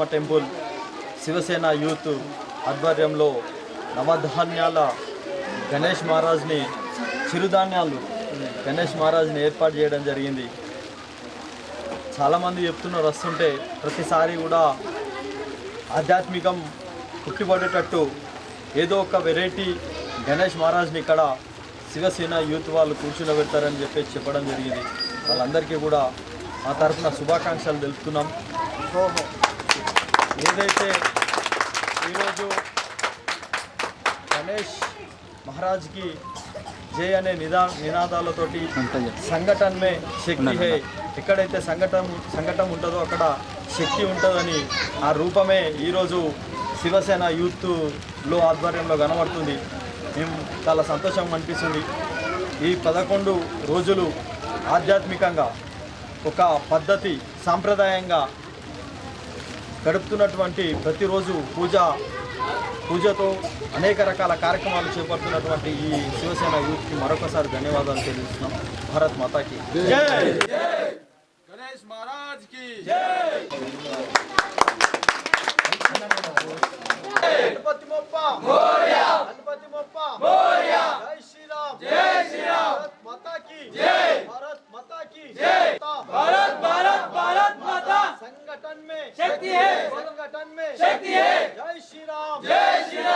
Temple Shiv Sena youth ఆధ్వర్యంలో నవధాన్యాల గణేష్ మహారాజ్ని చిరుధాన్యాలు గణేష్ మహారాజ్ని ఏర్పాటు చేయడం జరిగింది. చాలామంది చెప్తున్నారు వస్తుంటే ప్రతిసారి కూడా ఆధ్యాత్మికం పుట్టిపడేటట్టు ఏదో ఒక వెరైటీ గణేష్ మహారాజ్ని ఇక్కడ శివసేన యూత్ వాళ్ళు కూర్చుండబెడతారని చెప్పేసి చెప్పడం జరిగింది. వాళ్ళందరికీ కూడా మా తరఫున శుభాకాంక్షలు తెలుపుతున్నాం. ఏదైతే ఈరోజు గణేష్ మహారాజ్కి జే అనే నిదా నినాదాలతోటి సంఘటనమే శక్తి హే. ఎక్కడైతే సంఘటన సంఘటన ఉంటుందో అక్కడ శక్తి ఉంటుందని ఆ రూపమే ఈరోజు శివసేన యూత్లో ఆధ్వర్యంలో కనబడుతుంది. మేము చాలా సంతోషం అనిపిస్తుంది. ఈ పదకొండు రోజులు ఆధ్యాత్మికంగా ఒక పద్ధతి సాంప్రదాయంగా గడుపుతున్నటువంటి ప్రతిరోజు పూజ పూజతో అనేక రకాల కార్యక్రమాలు చేపడుతున్నటువంటి ఈ శివసేన యూత్కి మరొకసారి ధన్యవాదాలు తెలియజేస్తున్నాం. భారత్ మాతాకి. గణేష్ మహారాజ్కి. शक्ति है जय श्री राम जय श्री राम